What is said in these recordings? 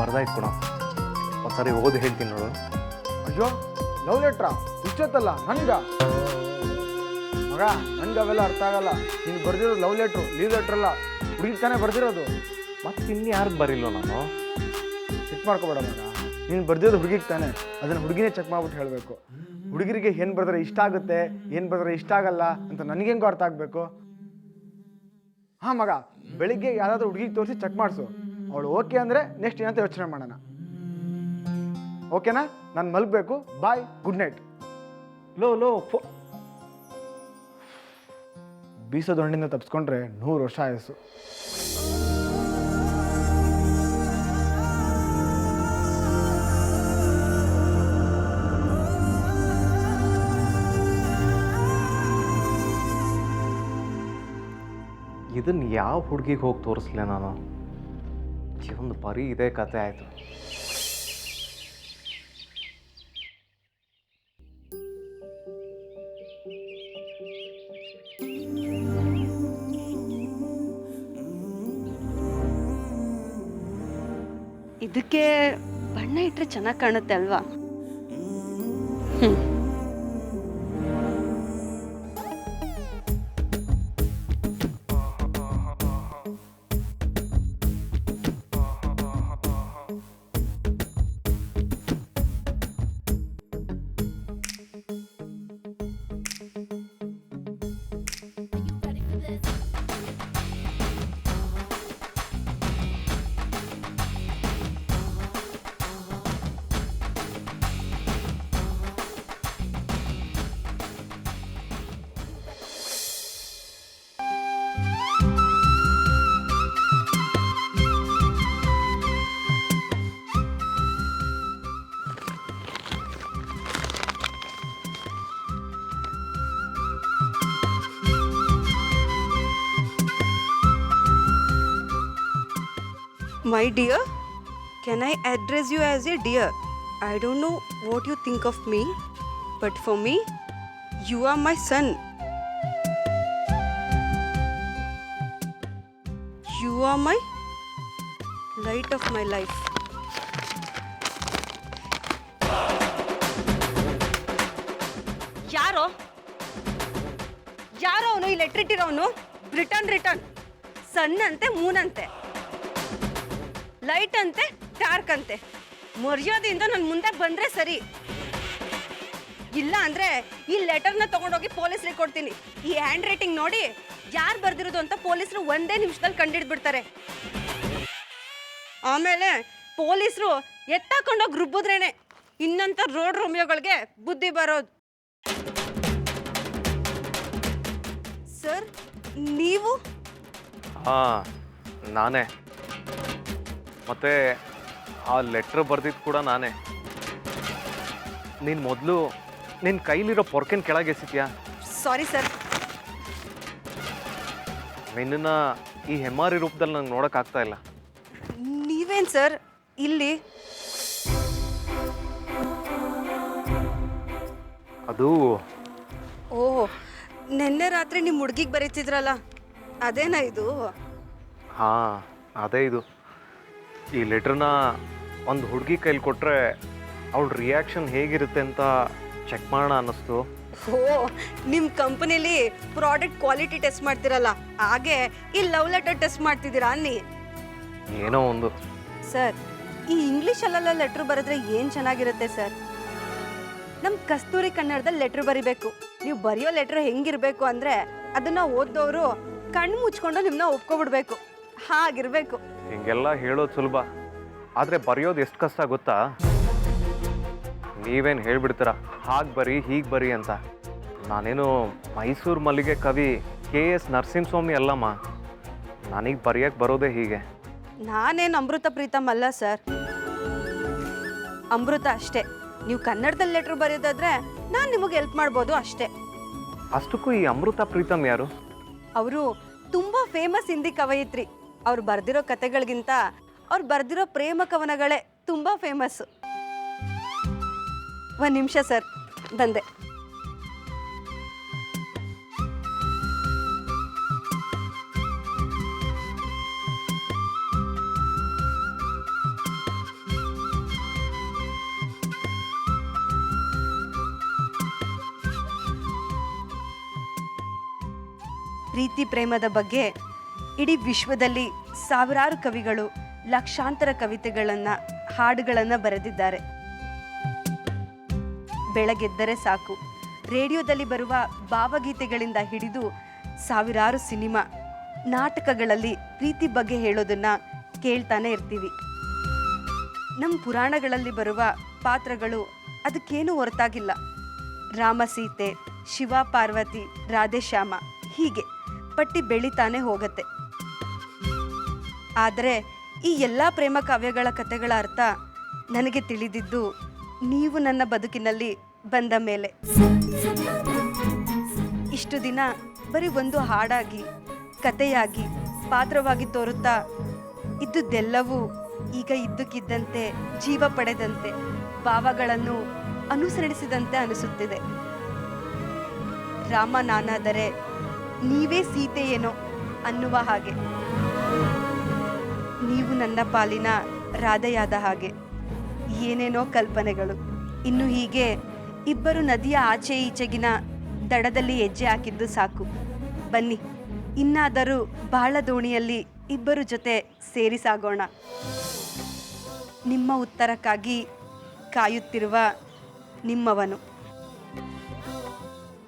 ಬರ್ದಾಯ್ತು ಒಂದ್ ಒಂದ್ಸರಿ ಓದಿ ಹೇಳ್ತೀನಿ ನೋಡು. ಅಯ್ಯೋ ಲವ್ ಲೆಟ್ರ ಇಷ್ಟೊತ್ತಲ್ಲ ನನ್ಗ ಮಗ ನನ್ಗೆ ಅವೆಲ್ಲ ಅರ್ಥ ಆಗಲ್ಲ. ನೀನು ಬರ್ದಿರೋದು ಲವ್ ಲೆಟ್ರು ಲೀವ್ ಲೆಟ್ರ್ ಅಲ್ಲ ಹುಡುಗಿ ತಾನೇ ಬರ್ದಿರೋದು. ಮತ್ತೆ ಇನ್ನು ಯಾರು ಬರಿಲ್ಲ ನಾನು? ಚೆಕ್ ಮಾಡ್ಕೋಬೇಡ ಮಗ. ನೀನು ಬರ್ದಿರೋದು ಹುಡುಗಿಗೆ ತಾನೆ ಅದನ್ನು ಹುಡುಗಿನೇ ಚೆಕ್ ಮಾಡ್ಬಿಟ್ಟು ಹೇಳಬೇಕು. ಹುಡುಗರಿಗೆ ಏನು ಬರೆದ್ರೆ ಇಷ್ಟ ಆಗುತ್ತೆ ಏನು ಬರೆದ್ರೆ ಇಷ್ಟ ಆಗಲ್ಲ ಅಂತ ನನಗೆಂಗೂ ಅರ್ಥ ಆಗಬೇಕು? ಹಾಂ ಮಗ ಬೆಳಿಗ್ಗೆ ಯಾರಾದರೂ ಹುಡುಗಿಗೆ ತೋರಿಸಿ ಚೆಕ್ ಮಾಡಿಸು. ಅವಳು ಓಕೆ ಅಂದರೆ ನೆಕ್ಸ್ಟ್ ಏನಂತ ಯೋಚನೆ ಮಾಡೋಣ. ಓಕೆನಾ? ನಾನು ಮಲಗಬೇಕು. ಬಾಯ್ ಗುಡ್ ನೈಟ್ ಲೋ ಲೋ ಫೋ ಬೀಸೋದು ಹಣ್ಣಿಂದ ತಪ್ಪಿಸ್ಕೊಂಡ್ರೆ ನೂರು ವರ್ಷ ಆಯಸ್ಸು. ಇದನ್ನು ಯಾವ ಹುಡುಗಿಗೆ ಹೋಗಿ ತೋರಿಸ್ಲೆ ನಾನು? ಒಂದು ಬರೀ ಇದೇ ಕತೆ ಆಯಿತು ಇದಕ್ಕೆ ಬಣ್ಣ ಇಟ್ಟರೆ ಚೆನ್ನಾಗಿ ಕಾಣುತ್ತೆ ಅಲ್ವಾ ಹ್ಮ್. My dear, can I address you as a dear? I don't know what you think of me, but for me, you are my son. You are my light of my life. ಯಾರೋ ಯಾರೋ ಅವನು ಈ letter ಇಟ್ಟಿರೋನು return return ಸನ್ ಅಂತೆ Moon ಅಂತೆ light ಅಂತೆ, dark ಅಂತೆ. ಮರ್ಯಾದೆಯಿಂದ ನನ್ನ ಮುಂದೆ ಬಂದ್ರೆ ಸರಿ. ಇಲ್ಲ ಅಂದ್ರೆ ಈ ಲೆಟರ್ನ ತಗೊಂಡೋಗಿ ಪೊಲೀಸ್ರಿಗೆ ಕೊಡ್ತೀನಿ. ಈ ಹ್ಯಾಂಡ್ ರೈಟಿಂಗ್ ನೋಡಿ ಯಾರು ಬರ್ದಿರೋದು ಅಂತ ಪೊಲೀಸರು ಒಂದೇ ನಿಮಿಷದಲ್ಲಿ ಕಂಡಿಡ್ಬಿಡ್ತಾರೆ. ಆಮೇಲೆ ಪೊಲೀಸರು ಎತ್ತಾಕೊಂಡೋಗಿ ರುಬ್ಬಿದ್ರೇನೆ ಇನ್ನಂತ ರೋಡ್ ರೋಮಿಯೋಗಳಿಗೆ ಬುದ್ಧಿ ಬರೋದು. ಸರ್, ನೀವು? ಹಾಂ, ನಾನೇ. ಮತ್ತು ಆ ಲೆಟ್ರ್ ಬರ್ದಿದ್ ಕೂಡ ನಾನೇ. ನೀನು ಮೊದಲು ನಿನ್ನ ಕೈಲಿರೋ ಪೊರ್ಕೆನ್ ಕೆಳಗೆ ಸಾರಿ ಸರ್ ನಿನ್ನನ್ನು ಈ ಹೆಮ್ಮಾರಿ ರೂಪದಲ್ಲಿ ನಂಗೆ ನೋಡೋಕ್ಕಾಗ್ತಾ ಇಲ್ಲ. ನೀವೇನ್ ಸರ್ ಇಲ್ಲಿ. ಅದು ಓ ನಿನ್ನೆ ರಾತ್ರಿ ನಿಮ್ಮ ಹುಡ್ಗಿಗೆ ಬರೀತಿದ್ರಲ್ಲ? ಅದೇನಾ ಇದು? ಹಾಂ ಅದೇ ಇದು. ಈ ಲೆಟ್ರನ್ನ ಒಂದು ಹುಡುಗಿ ಕೈಲಿ ಕೊಟ್ಟರೆ ಅವಳ ರಿಯಾಕ್ಷನ್ ಹೇಗಿರುತ್ತೆ ಅಂತ ಚೆಕ್ ಮಾಡೋಣ ಅನ್ನಿಸ್ತು. ಓ ನಿಮ್ಮ ಕಂಪನಿಲಿ ಪ್ರಾಡಕ್ಟ್ ಕ್ವಾಲಿಟಿ ಟೆಸ್ಟ್ ಮಾಡ್ತಿರಲ್ಲ ಹಾಗೆ ಈ ಲವ್ ಲೆಟರ್ ಟೆಸ್ಟ್ ಮಾಡ್ತಿದ್ದೀರಾ ಅನ್ನಿ? ಏನೋ ಒಂದು. ಸರ್ ಈ ಇಂಗ್ಲೀಷಲ್ಲೆಲ್ಲ ಲೆಟ್ರ್ ಬರೆದ್ರೆ ಏನು ಚೆನ್ನಾಗಿರುತ್ತೆ ಸರ್? ನಮ್ಮ ಕಸ್ತೂರಿ ಕನ್ನಡದಲ್ಲಿ ಲೆಟ್ರ್ ಬರಿಬೇಕು. ನೀವು ಬರೆಯೋ ಲೆಟ್ರ್ ಹೆಂಗಿರಬೇಕು ಅಂದರೆ ಅದನ್ನ ಓದೋರು ಕಣ್ಣು ಮುಚ್ಕೊಂಡು ನಿಮ್ಮನ್ನ ಒಪ್ಕೊಬಿಡ್ಬೇಕು. ಹಾಗಿರ್ಬೇಕು. ಹಿಂಗೆಲ್ಲ ಹೇಳೋದು ಸುಲಭ. ಆದರೆ ಬರೆಯೋದು ಎಷ್ಟು ಕಷ್ಟ ಗೊತ್ತಾ? ನೀವೇನು ಹೇಳ್ಬಿಡ್ತೀರ? ಹಾಗೆ ಬರಿ ಹೀಗೆ ಬರಿ ಅಂತ. ನಾನೇನು ಮೈಸೂರು ಮಲ್ಲಿಗೆ ಕವಿ ಕೆ ಎಸ್ ನರಸಿಂಹಸ್ವಾಮಿ ಅಲ್ಲಮ್ಮ. ನನಗೆ ಬರೆಯೋಕ್ಕೆ ಬರೋದೇ ಹೀಗೆ. ನಾನೇನು ಅಮೃತ ಪ್ರೀತಮ್ ಅಲ್ಲ ಸರ್. ಅಮೃತ ಅಷ್ಟೇ. ನೀವು ಕನ್ನಡದಲ್ಲಿ ಲೆಟ್ರ್ ಬರೆಯೋದಾದ್ರೆ ನಾನು ನಿಮಗೆ ಹೆಲ್ಪ್ ಮಾಡ್ಬೋದು ಅಷ್ಟೇ. ಅಷ್ಟಕ್ಕೂ ಈ ಅಮೃತ ಪ್ರೀತಮ್ ಯಾರು? ಅವರು ತುಂಬಾ ಫೇಮಸ್ ಹಿಂದಿ ಕವಯಿತ್ರಿ. ಅವ್ರು ಬರ್ದಿರೋ ಕತೆಗಳಿಗಿಂತ ಅವ್ರು ಬರ್ದಿರೋ ಪ್ರೇಮ ಕವನಗಳೇ ತುಂಬ ಫೇಮಸ್ಸು ಒಂದು ನಿಮಿಷ ಸರ್, ಬಂದೆ. ಪ್ರೀತಿ ಪ್ರೇಮದ ಬಗ್ಗೆ ಇಡೀ ವಿಶ್ವದಲ್ಲಿ ಸಾವಿರಾರು ಕವಿಗಳು ಲಕ್ಷಾಂತರ ಕವಿತೆಗಳನ್ನು, ಹಾಡುಗಳನ್ನು ಬರೆದಿದ್ದಾರೆ. ಬೆಳಗೆದ್ದರೆ ಸಾಕು. ರೇಡಿಯೋದಲ್ಲಿ ಬರುವ ಭಾವಗೀತೆಗಳಿಂದ ಹಿಡಿದು ಸಾವಿರಾರು ಸಿನಿಮಾ, ನಾಟಕಗಳಲ್ಲಿ ಪ್ರೀತಿ ಬಗ್ಗೆ ಹೇಳೋದನ್ನ ಕೇಳ್ತಾನೆ ಇರ್ತೀವಿ. ನಮ್ಮ ಪುರಾಣಗಳಲ್ಲಿ ಬರುವ ಪಾತ್ರಗಳು ಅದಕ್ಕೇನು ಹೊರತಾಗಿಲ್ಲ. ರಾಮ ಸೀತೆ ಶಿವ ಪಾರ್ವತಿ ರಾಧೇಶ್ಯಾಮ ಹೀಗೆ. ಪಟ್ಟಿ ಬೆಳಿತಾನೆ ಹೋಗತ್ತೆ. ಆದರೆ ಈ ಎಲ್ಲ ಪ್ರೇಮ ಕಾವ್ಯಗಳ ಕಥೆಗಳ ಅರ್ಥ ನನಗೆ ತಿಳಿದಿದ್ದು ನೀವು ನನ್ನ ಬದುಕಿನಲ್ಲಿ ಬಂದ ಮೇಲೆ. ಇಷ್ಟು ದಿನ ಬರೀ ಒಂದು ಹಾಡಾಗಿ, ಕಥೆಯಾಗಿ ಪಾತ್ರವಾಗಿ ತೋರುತ್ತಾ ಇದ್ದುದೆಲ್ಲವೂ ಈಗ ಇದ್ದಕ್ಕಿದ್ದಂತೆ ಜೀವ ಪಡೆದಂತೆ, ಭಾವಗಳನ್ನು ಅನುಸರಿಸಿದಂತೆ ಅನಿಸುತ್ತಿದೆ. ರಾಮ ನಾನಾದರೆ ನೀವೇ ಸೀತೆಯೇನೋ ಅನ್ನುವ ಹಾಗೆ. ನೀವು ನನ್ನ ಪಾಲಿನ ರಾಧೆಯಾದ ಹಾಗೆ. ಏನೇನೋ ಕಲ್ಪನೆಗಳು. ಇನ್ನು ಹೀಗೆ ಇಬ್ಬರು ನದಿಯ ಆಚೆ ಈಚೆಗಿನ ದಡದಲ್ಲಿ ಹೆಜ್ಜೆ ಹಾಕಿದ್ದು ಸಾಕು. ಬನ್ನಿ, ಇನ್ನಾದರೂ ಬಾಳ ದೋಣಿಯಲ್ಲಿ ಇಬ್ಬರು ಜೊತೆ ಸೇರಿ ಸಾಗೋಣ. ನಿಮ್ಮ ಉತ್ತರಕ್ಕಾಗಿ ಕಾಯುತ್ತಿರುವ ನಿಮ್ಮವನು.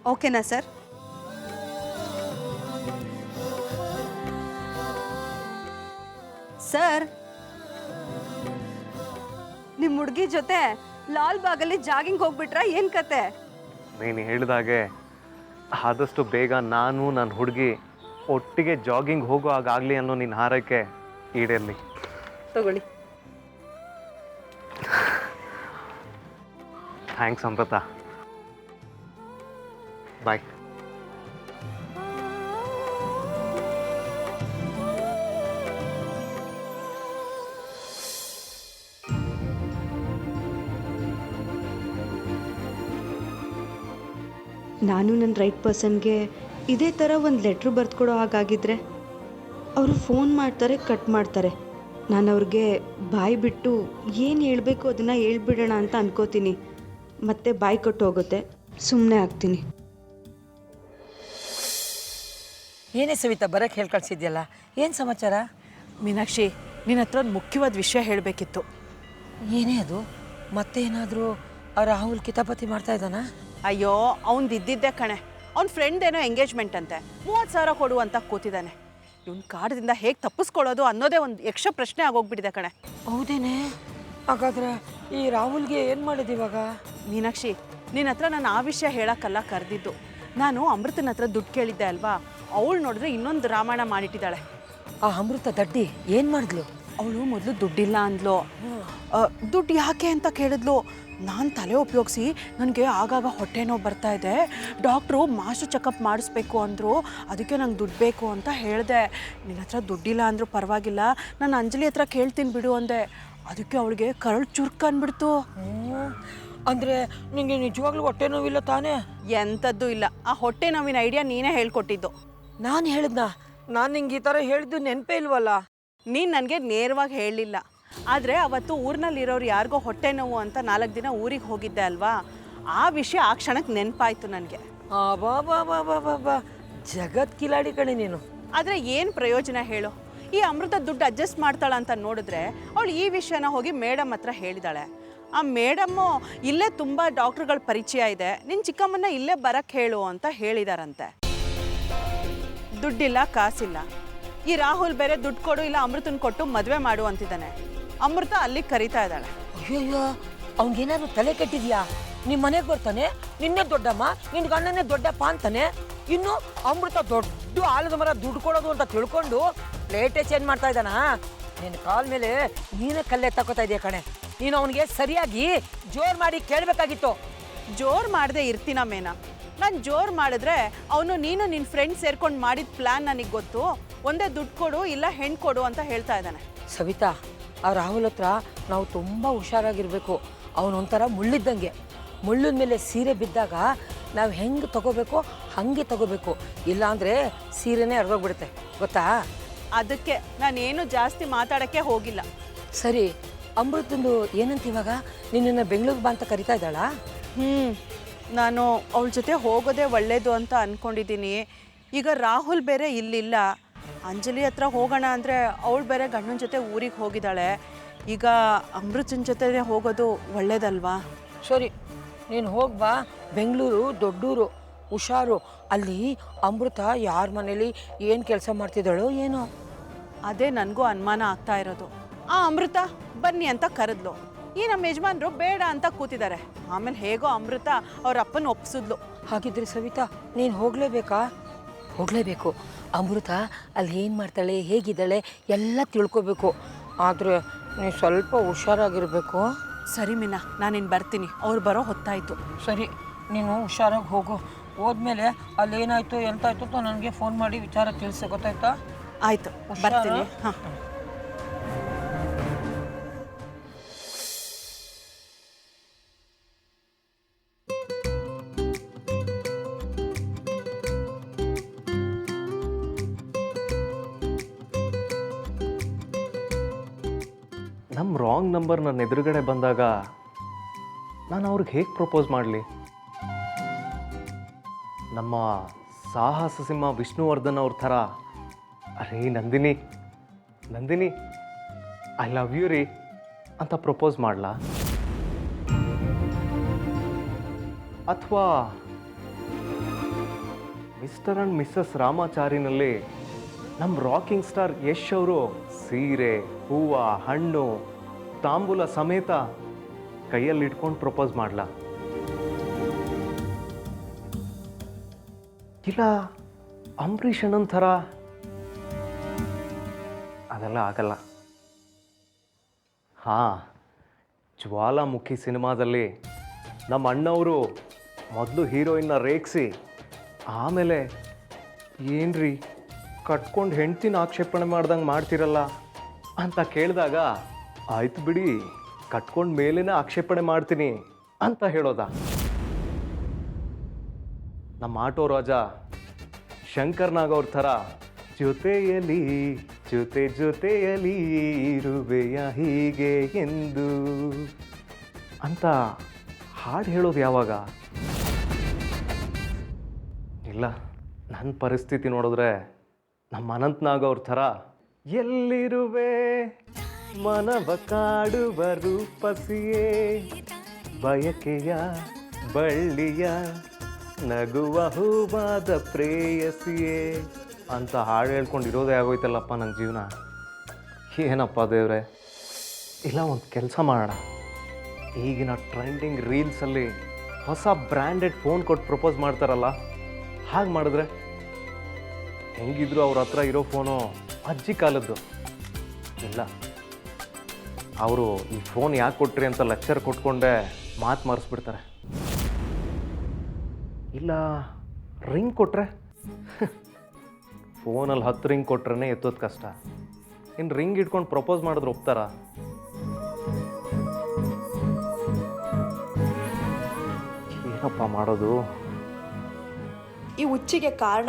ಓಕೆನಾ ಸರ್? ಸರ್. ನಿಮ್ಮ ಹುಡುಗಿ ಜೊತೆ ಲಾಲ್ ಬಾಗಲ್ಲಿ ಜಾಗಿಂಗ್ ಹೋಗ್ಬಿಟ್ರ ಏನ್ ಕತೆ? ನೀನು ಹೇಳಿದಾಗೆ ಆದಷ್ಟು ಬೇಗ ನಾನು ನನ್ನ ಹುಡುಗಿ ಒಟ್ಟಿಗೆ ಜಾಗಿಂಗ್ ಹೋಗೋ ಹಾಗಾಗಲಿ ಅನ್ನೋ ನಿನ್ನ ಹಾರೈಕೆ ಈಡೇರ್ಲಿ. ತಗೊಳ್ಳಿ. ಥ್ಯಾಂಕ್ಸ್ ಅಮೃತ ಬಾಯ್ ನಾನು ನನ್ನ ರೈಟ್ ಪರ್ಸನ್ಗೆ ಇದೇ ಥರ ಒಂದು ಲೆಟ್ರ್ ಬರ್ದ್ಕೊಡೋ ಹಾಗಾಗಿದ್ರೆ ಅವರು ಫೋನ್ ಮಾಡ್ತಾರೆ ಕಟ್ ಮಾಡ್ತಾರೆ. ನಾನು ಅವ್ರಿಗೆ ಬಾಯಿ ಬಿಟ್ಟು ಏನು ಹೇಳಬೇಕು ಅದನ್ನು ಹೇಳ್ಬಿಡೋಣ ಅಂತ ಅನ್ಕೋತೀನಿ. ಮತ್ತೆ ಬಾಯಿ ಕೊಟ್ಟು ಹೋಗುತ್ತೆ. ಸುಮ್ಮನೆ ಆಗ್ತೀನಿ. ಏನೇ ಸವಿತಾ ಬರಕ್ಕೆ ಹೇಳಿ ಕಳ್ಸಿದ್ಯಲ್ಲ? ಏನು ಸಮಾಚಾರ? ಮೀನಾಕ್ಷಿ ನಿನ್ನ ಹತ್ರ ಒಂದು ಮುಖ್ಯವಾದ ವಿಷಯ ಹೇಳಬೇಕಿತ್ತು. ಏನೇ ಅದು? ಮತ್ತೆ ಏನಾದರೂ ಆ ರಾಹುಲ್ ಕಿತಾಪತಿ ಮಾಡ್ತಾ ಇದ್ದಾನಾ? ಅಯ್ಯೋ ಅವ್ನ್ದು ಇದ್ದಿದ್ದೆ ಕಣೆ. ಅವ್ನ ಫ್ರೆಂಡ್ ಏನೋ ಎಂಗೇಜ್ಮೆಂಟ್ ಅಂತೆ. ಮೂವತ್ತು ಸಾವಿರ ಕೊಡು ಅಂತ ಕೂತಿದ್ದಾನೆ. ಇವ್ನ ಕಾಡದಿಂದ ಹೇಗೆ ತಪ್ಪಿಸ್ಕೊಳ್ಳೋದು ಅನ್ನೋದೇ ಒಂದು ಯಕ್ಷ ಪ್ರಶ್ನೆ ಆಗೋಗ್ಬಿಟ್ಟಿದೆ ಕಣೆ. ಹೌದೇನೆ? ಹಾಗಾದ್ರೆ ಈ ರಾಹುಲ್ಗೆ ಏನು ಮಾಡೋದು ಇವಾಗ? ಮೀನಾಕ್ಷಿ ನಿನ್ನ ಹತ್ರ ನಾನು ಆ ವಿಷಯ ಹೇಳೋಕ್ಕಲ್ಲ ಕರೆದಿದ್ದು. ನಾನು ಅಮೃತನ ಹತ್ರ ದುಡ್ಡು ಕೇಳಿದ್ದೆ ಅಲ್ವಾ? ಅವಳು ನೋಡಿದ್ರೆ ಇನ್ನೊಂದು ರಾಮಾಯಣ ಮಾಡಿಟ್ಟಿದ್ದಾಳೆ. ಆ ಅಮೃತ ದಡ್ಡಿ ಏನು ಮಾಡಿದ್ಲು? ಅವಳು ಮೊದಲು ದುಡ್ಡಿಲ್ಲ ಅಂದ್ಲು. ದುಡ್ಡು ಯಾಕೆ ಅಂತ ಕೇಳಿದ್ಲು. ನಾನು ತಲೆ ಉಪಯೋಗಿಸಿ ನನಗೆ ಆಗಾಗ ಹೊಟ್ಟೆ ನೋವು ಬರ್ತಾ ಇದೆ. ಡಾಕ್ಟ್ರು ಮಾಸ್ಟರ್ ಚೆಕಪ್ ಮಾಡಿಸ್ಬೇಕು ಅಂದರು. ಅದಕ್ಕೆ ನಂಗೆ ದುಡ್ಡು ಬೇಕು ಅಂತ ಹೇಳಿದೆ. ನಿನ್ನ ಹತ್ರ ದುಡ್ಡಿಲ್ಲ ಅಂದರೂ ಪರವಾಗಿಲ್ಲ. ನಾನು ಅಂಜಲಿ ಹತ್ರ ಕೇಳ್ತೀನಿ ಬಿಡು ಅಂದೆ. ಅದಕ್ಕೆ ಅವಳಿಗೆ ಕರಳು ಚುರ್ಕ್ ಅಂದ್ಬಿಡ್ತು ಅಂದರೆ ನಿಮಗೆ ನಿಜವಾಗ್ಲೂ ಹೊಟ್ಟೆ ನೋವಿಲ್ಲ ತಾನೇ? ಎಂಥದ್ದು ಇಲ್ಲ. ಆ ಹೊಟ್ಟೆ ನೋವಿನ ಐಡಿಯಾ ನೀನೇ ಹೇಳ್ಕೊಟ್ಟಿದ್ದು. ನಾನು ಹೇಳಿದ್ನಾ? ನಾನು ನಿಂಗೆ ಈ ಥರ ಹೇಳಿದ್ದು ನೆನಪೇ ಇಲ್ವಲ್ಲ? ನೀನು ನನಗೆ ನೇರವಾಗಿ ಹೇಳಲಿಲ್ಲ. ಆದರೆ ಅವತ್ತು ಊರಿನಲ್ಲಿರೋರು ಯಾರಿಗೋ ಹೊಟ್ಟೆ ನೋವು ಅಂತ ನಾಲ್ಕು ದಿನ ಊರಿಗೆ ಹೋಗಿದ್ದೆ ಅಲ್ವಾ? ಆ ವಿಷಯ ಆ ಕ್ಷಣಕ್ಕೆ ನೆನಪಾಯ್ತು ನನಗೆ. ಬಾ ಬಾ ಬಾ ಬಾ ಬಾ ಬಾ ಜಗತ್ ಕಿಲಾಡಿ ಕಣೆ ನೀನು. ಆದರೆ ಏನು ಪ್ರಯೋಜನ ಹೇಳು? ಈ ಅಮೃತ ದುಡ್ಡು ಅಡ್ಜಸ್ಟ್ ಮಾಡ್ತಾಳ ಅಂತ ನೋಡಿದ್ರೆ ಅವಳು ಈ ವಿಷಯನ ಹೋಗಿ ಮೇಡಮ್ ಹತ್ರ ಹೇಳಿದಾಳೆ. ಆ ಮೇಡಮ್ಮು ಇಲ್ಲೇ ತುಂಬ ಡಾಕ್ಟ್ರುಗಳ ಪರಿಚಯ ಇದೆ. ನಿನ್ನ ಚಿಕ್ಕಮ್ಮನ ಇಲ್ಲೇ ಬರಕ್ಕೆ ಹೇಳು ಅಂತ ಹೇಳಿದಾರಂತೆ. ದುಡ್ಡಿಲ್ಲ ಕಾಸಿಲ್ಲ. ಈ ರಾಹುಲ್ ಬೇರೆ ದುಡ್ಡು ಕೊಡು ಇಲ್ಲ ಅಮೃತನ್ ಕೊಟ್ಟು ಮದುವೆ ಮಾಡು ಅಂತಿದ್ದಾನೆ. ಅಮೃತ ಅಲ್ಲಿ ಕರಿತಾ ಇದ್ದಾಳೆ. ಅಯ್ಯಯ್ಯೋ ಅವ್ನಿಗೇನಾದ್ರು ತಲೆ ಕೆಟ್ಟಿದ್ಯಾ? ನಿಮ್ಮ ಮನೆಗೆ ಬರ್ತಾನೆ ನಿನ್ನೆ ದೊಡ್ಡಮ್ಮ ನಿನ್ನ ಗಂಡನೇ ದೊಡ್ಡಪ್ಪ ಅಂತಾನೆ. ಇನ್ನು ಅಮೃತ ದೊಡ್ಡ ಆಲದ ಮರ ದುಡ್ಡು ಕೊಡೋದು ಅಂತ ತಿಳ್ಕೊಂಡು ಪ್ಲೇಟೇ ಚೇಂಜ್ ಮಾಡ್ತಾ ಇದ್ದಾನ? ನಿನ್ನ ಕಾಲ್ ಮೇಲೆ ನೀನೇ ಕಲ್ಲೆ ತಗೋತಾ ಇದೆಯಾ ಕಣೆ. ನೀನು ಅವನಿಗೆ ಸರಿಯಾಗಿ ಜೋರು ಮಾಡಿ ಕೇಳಬೇಕಾಗಿತ್ತು. ಜೋರು ಮಾಡದೆ ಇರ್ತೀನ ಮೇನ? ನಾನು ಜೋರು ಮಾಡಿದ್ರೆ ಅವನು ನೀನು ನಿನ್ನ ಫ್ರೆಂಡ್ ಸೇರ್ಕೊಂಡು ಮಾಡಿದ ಪ್ಲ್ಯಾನ್ ನನಗೆ ಗೊತ್ತು. ಒಂದೇ ದುಡ್ಡು ಕೊಡು ಇಲ್ಲ ಹೆಣ್ಣು ಕೊಡು ಅಂತ ಹೇಳ್ತಾ ಇದ್ದಾನೆ. ಸವಿತಾ ಆ ರಾಹುಲ್ ಹತ್ರ ನಾವು ತುಂಬ ಹುಷಾರಾಗಿರ್ಬೇಕು. ಅವನೊಂಥರ ಮುಳ್ಳಿದ್ದಂಗೆ. ಮುಳ್ಳಿನ ಮೇಲೆ ಸೀರೆ ಬಿದ್ದಾಗ ನಾವು ಹೆಂಗೆ ತಗೋಬೇಕು ಹಾಗೆ ತಗೋಬೇಕು. ಇಲ್ಲಾಂದರೆ ಸೀರೆನೇ ಅರ್ಧೋಗ್ಬಿಡುತ್ತೆ ಗೊತ್ತಾ? ಅದಕ್ಕೆ ನಾನೇನು ಜಾಸ್ತಿ ಮಾತಾಡೋಕ್ಕೆ ಹೋಗಿಲ್ಲ. ಸರಿ ಅಮೃತಂದು ಏನಂತ ಇವಾಗ? ನಿನ್ನನ್ನು ಬೆಂಗಳೂರು ಬಾ ಅಂತ ಕರಿತಾ ಇದ್ದಾಳಾ? ಹ್ಞೂ ನಾನು ಅವಳ ಜೊತೆ ಹೋಗೋದೇ ಒಳ್ಳೇದು ಅಂತ ಅಂದ್ಕೊಂಡಿದ್ದೀನಿ ಈಗ ರಾಹುಲ್ ಬೇರೆ ಇಲ್ಲಿಲ್ಲ. ಅಂಜಲಿ ಹತ್ರ ಹೋಗೋಣ ಅಂದರೆ ಅವಳು ಬೇರೆ ಗಂಡನ ಜೊತೆ ಊರಿಗೆ ಹೋಗಿದ್ದಾಳೆ. ಈಗ ಅಮೃತನ ಜೊತೆ ಹೋಗೋದು ಒಳ್ಳೇದಲ್ವಾ? ಸರಿ ನೀನು ಹೋಗಿ ಬಾ. ಬೆಂಗಳೂರು ದೊಡ್ಡೂರು ಹುಷಾರು. ಅಲ್ಲಿ ಅಮೃತ ಯಾರ ಮನೇಲಿ ಏನು ಕೆಲಸ ಮಾಡ್ತಿದ್ದಾಳೋ ಏನೋ. ಅದೇ ನನಗೂ ಅನುಮಾನ ಆಗ್ತಾ ಇರೋದು. ಆ ಅಮೃತ ಬನ್ನಿ ಅಂತ ಕರೆದ್ಲು. ಈ ನಮ್ಮ ಯಜಮಾನ್ರು ಬೇಡ ಅಂತ ಕೂತಿದ್ದಾರೆ. ಆಮೇಲೆ ಹೇಗೋ ಅಮೃತ ಅವ್ರ ಅಪ್ಪನ ಒಪ್ಸಿದ್ಲು. ಹಾಗಿದ್ರೆ ಸವಿತಾ ನೀನು ಹೋಗಲೇಬೇಕಾ? ಹೋಗಲೇಬೇಕು. ಅಮೃತ ಅಲ್ಲಿ ಏನು ಮಾಡ್ತಾಳೆ ಹೇಗಿದ್ದಾಳೆ ಎಲ್ಲ ತಿಳ್ಕೊಬೇಕು. ಆದರೆ ನೀವು ಸ್ವಲ್ಪ ಹುಷಾರಾಗಿರಬೇಕು. ಸರಿ ಮೀನಾ ನಾನಿನ್ನು ಬರ್ತೀನಿ. ಅವ್ರು ಬರೋ ಹೊತ್ತಾಯಿತು. ಸರಿ ನೀನು ಹುಷಾರಾಗಿ ಹೋಗು. ಹೋದ್ಮೇಲೆ ಅಲ್ಲಿ ಏನಾಯ್ತು ಎಂತಾಯ್ತು ನನಗೆ ಫೋನ್ ಮಾಡಿ ವಿಚಾರ ತಿಳಿಸು ಗೊತ್ತಾಯ್ತಾ? ಆಯಿತು. ಬರ್ತೀನಿ. ಹಾಂ. ನಂಬರ್ ನನ್ನ ಎದುರುಗಡೆ ಬಂದಾಗ ನಾನು ಅವ್ರಿಗೆ ಹೇಗೆ ಪ್ರಪೋಸ್ ಮಾಡಲಿ? ನಮ್ಮ ಸಾಹಸ ಸಿಂಹ ವಿಷ್ಣುವರ್ಧನ್ ಅವ್ರ ಥರ. ಅರೇ Nandini Nandini I love you ರೀ ಅಂತ ಪ್ರಪೋಸ್ ಮಾಡಲಾ? ಅಥವಾ ಮಿಸ್ಟರ್ ಆ್ಯಂಡ್ ಮಿಸ್ಸಸ್ ರಾಮಾಚಾರಿನಲ್ಲಿ ನಮ್ಮ ರಾಕಿಂಗ್ ಸ್ಟಾರ್ ಯಶ್ ಅವರು ಸೀರೆ, ಹೂವು, ಹಣ್ಣು ತಾಂಬೂಲ ಸಮೇತ ಕೈಯಲ್ಲಿ ಇಟ್ಕೊಂಡು ಪ್ರಪೋಸ್ ಮಾಡ್ಲಾ? ಇಲ್ಲ, ಅಂಬರೀಷ್ ಅಣ್ಣನ ಥರ ಅದೆಲ್ಲ ಆಗಲ್ಲ. ಹಾಂ, ಜ್ವಾಲಾಮುಖಿ ಸಿನಿಮಾದಲ್ಲಿ ನಮ್ಮ ಅಣ್ಣವರು ಮೊದಲು ಹೀರೋಯಿನ್ನ ರೇಗಿಸಿ, ಆಮೇಲೆ ಏನ್ರಿ, ಕಟ್ಕೊಂಡು ಹೆಂಡ್ತಿನ ಆಕ್ಷೇಪಣೆ ಮಾಡ್ದಂಗೆ ಮಾಡ್ತಿರಲ್ಲ ಅಂತ ಕೇಳಿದಾಗ ಆಯ್ತು ಬಿಡಿ, ಕಟ್ಕೊಂಡು ಮೇಲಿನ ಆಕ್ಷೇಪಣೆ ಮಾಡ್ತೀನಿ ಅಂತ ಹೇಳೋದ. ನಮ್ಮ ಆಟೋ ರಾಜ ಶಂಕರ್ ಅವ್ರ ಥರ ಜೊತೆಯಲಿ ಜೊತೆ ಜೊತೆಯಲಿ ಇರುವೆಯ ಹೀಗೆ ಎಂದು ಅಂತ ಹಾಡು ಹೇಳೋದು ಯಾವಾಗ? ಇಲ್ಲ ನನ್ನ ಪರಿಸ್ಥಿತಿ ನೋಡಿದ್ರೆ ನಮ್ಮ ಅನಂತ್ನಾಗ್ ಅವ್ರ ಥರ ಎಲ್ಲಿರುವೆ? ಮನವ ಕಾಡುವ ರೂಪಸಿಯೇ. ಬಯಕೆಯ ಬಳ್ಳಿಯ ನಗುವ ಹೂವಾದ ಪ್ರೇಯಸಿಯೇ. ಅಂತ ಹಾಡು ಹೇಳ್ಕೊಂಡಿರೋದೇ ಆಗೋಯ್ತಲ್ಲಪ್ಪ ನನ್ನ ಜೀವನ. ಏನಪ್ಪ ದೇವ್ರೆ, ಇಲ್ಲ ಒಂದು ಕೆಲಸ ಮಾಡೋಣ. ಈಗಿನ ಟ್ರೆಂಡಿಂಗ್ ರೀಲ್ಸಲ್ಲಿ ಹೊಸ ಬ್ರ್ಯಾಂಡೆಡ್ ಫೋನ್ ಕೊಟ್ಟು ಪ್ರಪೋಸ್ ಮಾಡ್ತಾರಲ್ಲ, ಹಾಗೆ ಮಾಡಿದ್ರೆ? ಹೆಂಗಿದ್ರು ಅವ್ರ ಹತ್ರ ಇರೋ ಫೋನು ಅಜ್ಜಿ ಕಾಲದ್ದು. ಇಲ್ಲ. ಅವರು ಈ ಫೋನ್ ಯಾಕೆ ಕೊಟ್ರಿ ಅಂತ ಲೆಕ್ಚರ್ ಕೊಟ್ಕೊಂಡೆ ಮಾತು ಮಾರಿಸ್ಬಿಡ್ತಾರೆ. ಇಲ್ಲ ರಿಂಗ್ ಕೊಟ್ರೆ? ಫೋನಲ್ಲಿ ಹತ್ತು ರಿಂಗ್ ಕೊಟ್ರೇ ಎತ್ತೋದು ಕಷ್ಟ. ಇನ್ನು ರಿಂಗ್ ಇಟ್ಕೊಂಡು ಪ್ರಪೋಸ್ ಮಾಡಿದ್ರೆ ಒಪ್ತಾರ? ಏನಪ್ಪ ಮಾಡೋದು? ಈ ಹುಚ್ಚಿಗೆ ಕಾರಣ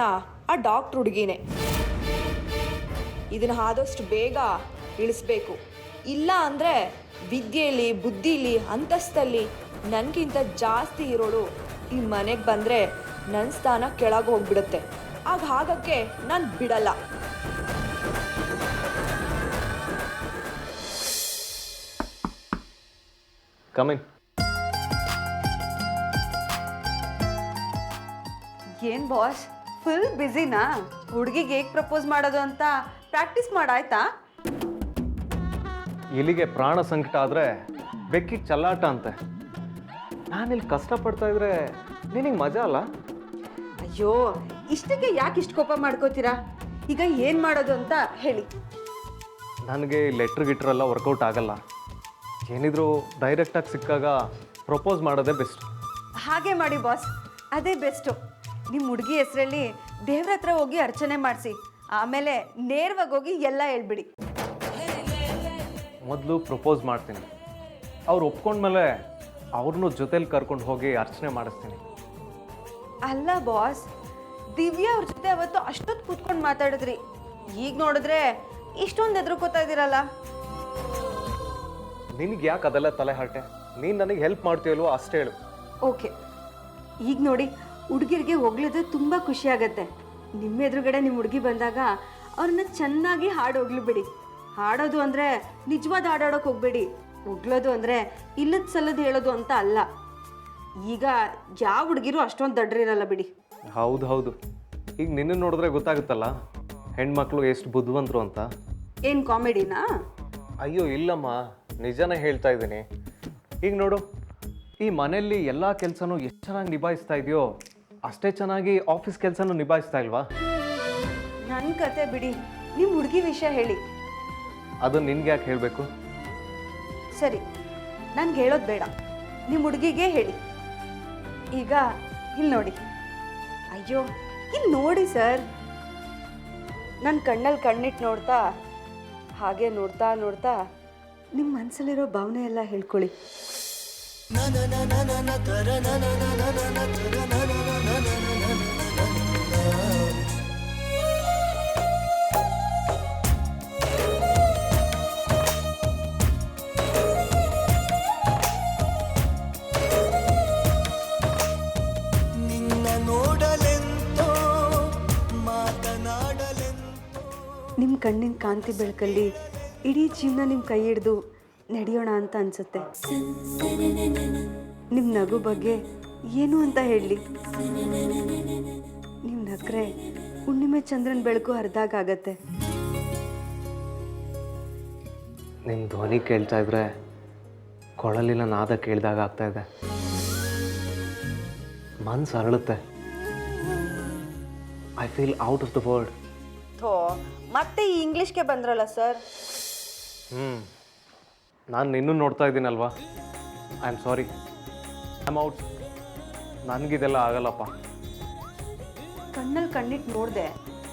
ಆ ಡಾಕ್ಟ್ರ್ ಹುಡುಗಿನೇ. ಇದನ್ನ ಆದಷ್ಟು ಬೇಗ ಇಳಿಸ್ಬೇಕು. ಇಲ್ಲ ಅಂದರೆ ವಿದ್ಯೆಯಲ್ಲಿ ಬುದ್ಧಿಲಿ ಅಂತಸ್ತಲ್ಲಿ ನನಗಿಂತ ಜಾಸ್ತಿ ಇರೋಳು ಈ ಮನೆಗೆ ಬಂದರೆ ನನ್ನ ಸ್ಥಾನ ಕೆಳಗೆ ಹೋಗ್ಬಿಡುತ್ತೆ. ಆಗ ಹಾಗಕ್ಕೆ ನಾನು ಬಿಡಲ್ಲ. ಕಮಿನ್ ಏನು ಬಾಸ್? ಫುಲ್ ಬ್ಯುಸಿನಾ? ಹುಡುಗಿಗೆ ಹೇಗೆ ಪ್ರಪೋಸ್ ಮಾಡೋದು ಅಂತ ಪ್ರಾಕ್ಟೀಸ್ ಮಾಡಾಯ್ತಾ? ಇಲ್ಲಿಗೆ ಪ್ರಾಣ ಸಂಕಟ ಆದರೆ ಬೆಕ್ಕಿ ಚಲ್ಲಾಟ ಅಂತೆ. ನಾನಿಲ್ಲಿ ಕಷ್ಟಪಡ್ತಾ ಇದ್ರೆ ನಿನಗೆ ಮಜಾ ಅಲ್ಲ? ಅಯ್ಯೋ ಇಷ್ಟಕ್ಕೆ ಯಾಕೆ ಇಷ್ಟು ಕೋಪ ಮಾಡ್ಕೋತೀರಾ? ಈಗ ಏನು ಮಾಡೋದು ಅಂತ ಹೇಳಿ. ನನಗೆ ಲೆಟ್ರ್ ಗಿಟ್ರೆಲ್ಲ ವರ್ಕೌಟ್ ಆಗಲ್ಲ. ಏನಿದ್ರು ಡೈರೆಕ್ಟಾಗಿ ಸಿಕ್ಕಾಗ ಪ್ರಪೋಸ್ ಮಾಡೋದೇ ಬೆಸ್ಟ್. ಹಾಗೆ ಮಾಡಿ ಬಾಸ್ ಅದೇ ಬೆಸ್ಟು. ನಿಮ್ಮ ಹುಡುಗಿ ಹೆಸರಲ್ಲಿ ದೇವ್ರ ಹತ್ರ ಹೋಗಿ ಅರ್ಚನೆ ಮಾಡಿಸಿ. ಆಮೇಲೆ ನೇರವಾಗಿ ಹೋಗಿ ಎಲ್ಲ ಹೇಳ್ಬಿಡಿ. ಮೊದಲು ಪ್ರಪೋಸ್ ಮಾಡ್ತೀನಿ. ಅವ್ರು ಒಪ್ಕೊಂಡ್ಮೇಲೆ ಅವ್ರನ್ನೂ ಜೊತೇಲಿ ಕರ್ಕೊಂಡು ಹೋಗಿ ಅರ್ಚನೆ ಮಾಡಿಸ್ತೀನಿ. ಅಲ್ಲ ಬಾಸ್ ದಿವ್ಯಾ ಅವ್ರ ಜೊತೆ ಅವತ್ತು ಅಷ್ಟೊತ್ತು ಕೂತ್ಕೊಂಡು ಮಾತಾಡಿದ್ರಿ. ಈಗ ನೋಡಿದ್ರೆ ಇಷ್ಟೊಂದು ಎದುರುಕೋತಾ ಇದ್ದೀರಲ್ಲ. ನಿನಗೆ ಯಾಕೆ ಅದೆಲ್ಲ ತಲೆ ಹರಟೆ? ನೀನು ನನಗೆ ಹೆಲ್ಪ್ ಮಾಡ್ತೀಯಲ್ವೋ ಅಷ್ಟೇ ಹೇಳು. ಓಕೆ. ಈಗ ನೋಡಿ ಹುಡುಗಿರಿಗೆ ಹೊಗಳಿದ್ರೆ ತುಂಬ ಖುಷಿ ಆಗತ್ತೆ. ನಿಮ್ಮ ಎದುರುಗಡೆ ನಿಮ್ಮ ಹುಡುಗಿ ಬಂದಾಗ ಅವ್ರನ್ನ ಚೆನ್ನಾಗಿ ಹಾಡು ಹೋಗ್ಲಿ ಬಿಡಿ. ಹಾಡೋದು ಅಂದರೆ ನಿಜವಾದ ಆಡಾಡೋಕೆ ಹೋಗ್ಬೇಡಿ. ಹೊಗ್ಳೋದು ಅಂದರೆ ಇಲ್ಲದ ಸಲ್ಲದ ಹೇಳೋದು ಅಂತ ಅಲ್ಲ. ಈಗ ಯಾವ ಹುಡುಗಿರು ಅಷ್ಟೊಂದು ದಡ್ರಿರಲ್ಲ ಬಿಡಿ. ಹೌದು ಹೌದು. ಈಗ ನಿನ್ನ ನೋಡಿದ್ರೆ ಗೊತ್ತಾಗುತ್ತಲ್ಲ ಹೆಣ್ಮಕ್ಳು ಎಷ್ಟು ಬುದ್ಧಿವಂತರು ಅಂತ. ಏನು ಕಾಮಿಡಿನಾ? ಅಯ್ಯೋ ಇಲ್ಲಮ್ಮ. ನಿಜನೇ ಹೇಳ್ತಾ ಇದ್ದೀನಿ. ಈಗ ನೋಡು ಈ ಮನೆಯಲ್ಲಿ ಎಲ್ಲ ಕೆಲಸನೂ ಎಷ್ಟು ಚೆನ್ನಾಗಿ ನಿಭಾಯಿಸ್ತಾ ಇದೆಯೋ ಅಷ್ಟೇ ಚೆನ್ನಾಗಿ ಆಫೀಸ್ ಕೆಲಸನೂ ನಿಭಾಯಿಸ್ತಾ ಇಲ್ವಾ? ನನ್ನ ಕತೆ ಬಿಡಿ. ನಿಮ್ಮ ಹುಡುಗಿ ವಿಷಯ ಹೇಳಿ. ಅದು ನಿನ್ಗೆ ಯಾಕೆ ಹೇಳಬೇಕು ಸರಿ ನನ್ಗೆ ಹೇಳೋದು ಬೇಡ ನಿಮ್ಮ ಹುಡುಗಿಗೆ ಹೇಳಿ ಈಗ ಇಲ್ಲಿ ನೋಡಿ ಅಯ್ಯೋ ಇಲ್ಲಿ ನೋಡಿ ಸರ್ ನನ್ನ ಕಣ್ಣಲ್ಲಿ ಕಣ್ಣಿಟ್ಟು ನೋಡ್ತಾ ಹಾಗೆ ನೋಡ್ತಾ ನೋಡ್ತಾ ನಿಮ್ಮ ಮನಸ್ಸಲ್ಲಿರೋ ಭಾವನೆ ಎಲ್ಲ ಹೇಳ್ಕೊಳ್ಳಿ ಕಣ್ಣಿನ ಕಾಂತಿ ಬೆಳಕಲ್ಲಿ ಇಡೀ ಜೀವನ ನಿಮ್ಮ ಕೈ ಹಿಡಿದು ನಡೆಯೋಣ ಅಂತ ಅನ್ಸುತ್ತೆ. ನಿಮ್ಮ ನಗು ಬಗ್ಗೆ ಏನು ಅಂತ ಹೇಳಲಿ ನಿಮ್ಮ ನಕ್ರೆ ಹುಣ್ಣಿಮೆ ಚಂದ್ರನ ಬೆಳಕು ಹರಿದಾಗತ್ತೆ ನಿಮ್ಮ ಧ್ವನಿ ಕೇಳ್ತಾ ಇದ್ರೆ ಕೊಳಲಿನ ನಾದ ಕೇಳಿದಾಗ ಆಗ್ತಾ ಇದೆ. ಮನ್ಸು ಅರಳುತ್ತೆ. I feel out of the world though ಮತ್ತೆ ಈ ಇಂಗ್ಲೀಷ್ಗೆ ಬಂದ್ರಲ್ಲ ಸರ್ ಹ್ಞೂ ನಾನು ನಿನ್ನೂ ನೋಡ್ತಾ ಇದ್ದೀನಲ್ವಾ I am sorry I am out ನನಗಿದೆಲ್ಲ ಆಗಲ್ಲಪ್ಪ ಕಣ್ಣಲ್ಲಿ ಕಣ್ಣಿಟ್ಟು ನೋಡಿದೆ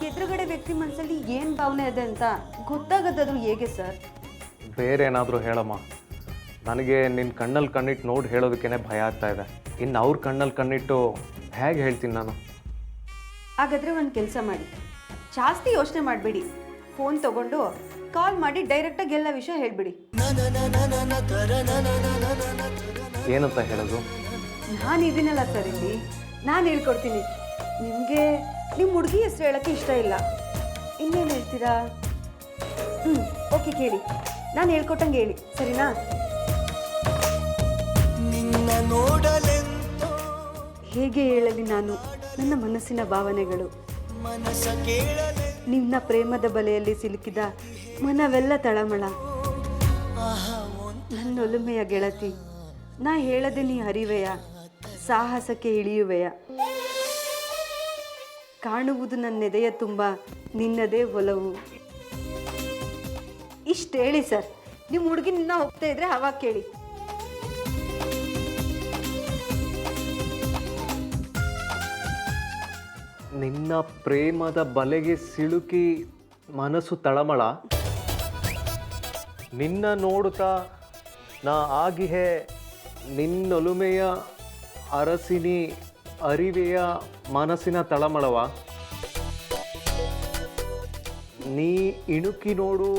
ಎದುರುಗಡೆ ವ್ಯಕ್ತಿ ಮನಸ್ಸಲ್ಲಿ ಏನು ಭಾವನೆ ಇದೆ ಅಂತ ಗೊತ್ತಾಗದ್ದು ಹೇಗೆ ಸರ್ ಬೇರೆ ಏನಾದರೂ ಹೇಳಮ್ಮ ನನಗೆ ನಿನ್ನ ಕಣ್ಣಲ್ಲಿ ಕಣ್ಣಿಟ್ಟು ನೋಡಿ ಹೇಳೋದಕ್ಕೇನೆ ಭಯ ಆಗ್ತಾ ಇದೆ ಇನ್ನು ಅವ್ರ ಕಣ್ಣಲ್ಲಿ ಕಣ್ಣಿಟ್ಟು ಹೇಗೆ ಹೇಳ್ತೀನಿ ನಾನು ಹಾಗಾದ್ರೆ ಒಂದು ಕೆಲಸ ಮಾಡಿ ಜಾಸ್ತಿ ಯೋಚನೆ ಮಾಡಬೇಡಿ. ಫೋನ್ ತಗೊಂಡು ಕಾಲ್ ಮಾಡಿ ಡೈರೆಕ್ಟಾಗಿ ಎಲ್ಲ ವಿಷಯ ಹೇಳಿಬಿಡಿ. ಏನಂತ ಹೇಳೋದು? ನಾನು ಇದೀನಲ್ಲ ಸರ್ ಇಲ್ಲಿ. ನಾನು ಹೇಳ್ಕೊಡ್ತೀನಿ. ನಿಮಗೆ ನಿಮ್ಮ ಹುಡುಗಿ ಹೆಸರು ಹೇಳೋಕ್ಕೆ ಇಷ್ಟ ಇಲ್ಲ. ಇನ್ನೇನು ಹೇಳ್ತೀರಾ? ಹ್ಞೂ ಓಕೆ ಕೇಳಿ. ನಾನು ಹೇಳ್ಕೊಟ್ಟಂಗೆ ಹೇಳಿ. ಸರಿನಾ? ಹೇಗೆ ಹೇಳಲಿ ನಾನು? ನನ್ನ ಮನಸ್ಸಿನ ಭಾವನೆಗಳು. ಮನಸ ನಿನ್ನ ಪ್ರೇಮದ ಬಲೆಯಲ್ಲಿ ಸಿಲುಕಿದ ಮನವೆಲ್ಲ ತಳಮಳ. ನನ್ನೊಲುಮೆಯ ಗೆಳತಿ, ನಾ ಹೇಳದೆ ನೀ ಹರಿವೆಯ, ಸಾಹಸಕ್ಕೆ ಇಳಿಯುವೆಯ. ಕಾಣುವುದು ನನ್ನೆದೆಯ ತುಂಬ, ನಿನ್ನದೇ ಒಲವು. ಇಷ್ಟು ಹೇಳಿ ಸರ್ ನಿಮ್ಮ ಹುಡುಗಿ ಹೋಗ್ತಾ ಇದ್ರೆ ಅವಾಗ ಕೇಳಿ. ನಿನ್ನ ಪ್ರೇಮದ ಬಲೆಗೆ ಸಿಲುಕಿ ಮನಸ್ಸು ತಳಮಳ. ನಿನ್ನ ನೋಡುತ್ತಾ ನಾ ಆಗಿಹೆ ನಿನ್ನೊಲುಮೆಯ ಅರಸಿನಿ ಅರಿವೆಯ ಮನಸ್ಸಿನ ತಳಮಳವ. ನೀ ಇಣುಕಿ ನೋಡು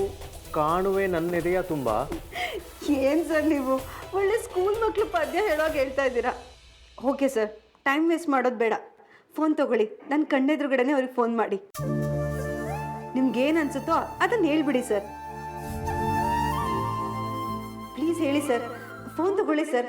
ಕಾಣುವೆ ನನ್ನೆದೆಯ ತುಂಬ. ಏನು ಸರ್ ನೀವು? ಒಳ್ಳೆ ಸ್ಕೂಲ್ ಮಕ್ಕಳು ಪದ್ಯ ಹೇಳೋಕೆ ಹೇಳ್ತಾ ಇದ್ದೀರಾ? ಓಕೆ ಸರ್ ಟೈಮ್ ವೇಸ್ಟ್ ಮಾಡೋದು ಬೇಡ. ಫೋನ್ ತಗೊಳ್ಳಿ. ನನ್ನ ಕಣ್ಣೆದುರುಗಡೆನೆ ಅವ್ರಿಗೆ ಫೋನ್ ಮಾಡಿ. ನಿಮ್ಗೇನು ಅನ್ಸುತ್ತೋ ಅದನ್ನು ಹೇಳ್ಬಿಡಿ ಸರ್ ಪ್ಲೀಸ್ ಹೇಳಿ ಸರ್ ಫೋನ್ ತಗೊಳ್ಳಿ ಸರ್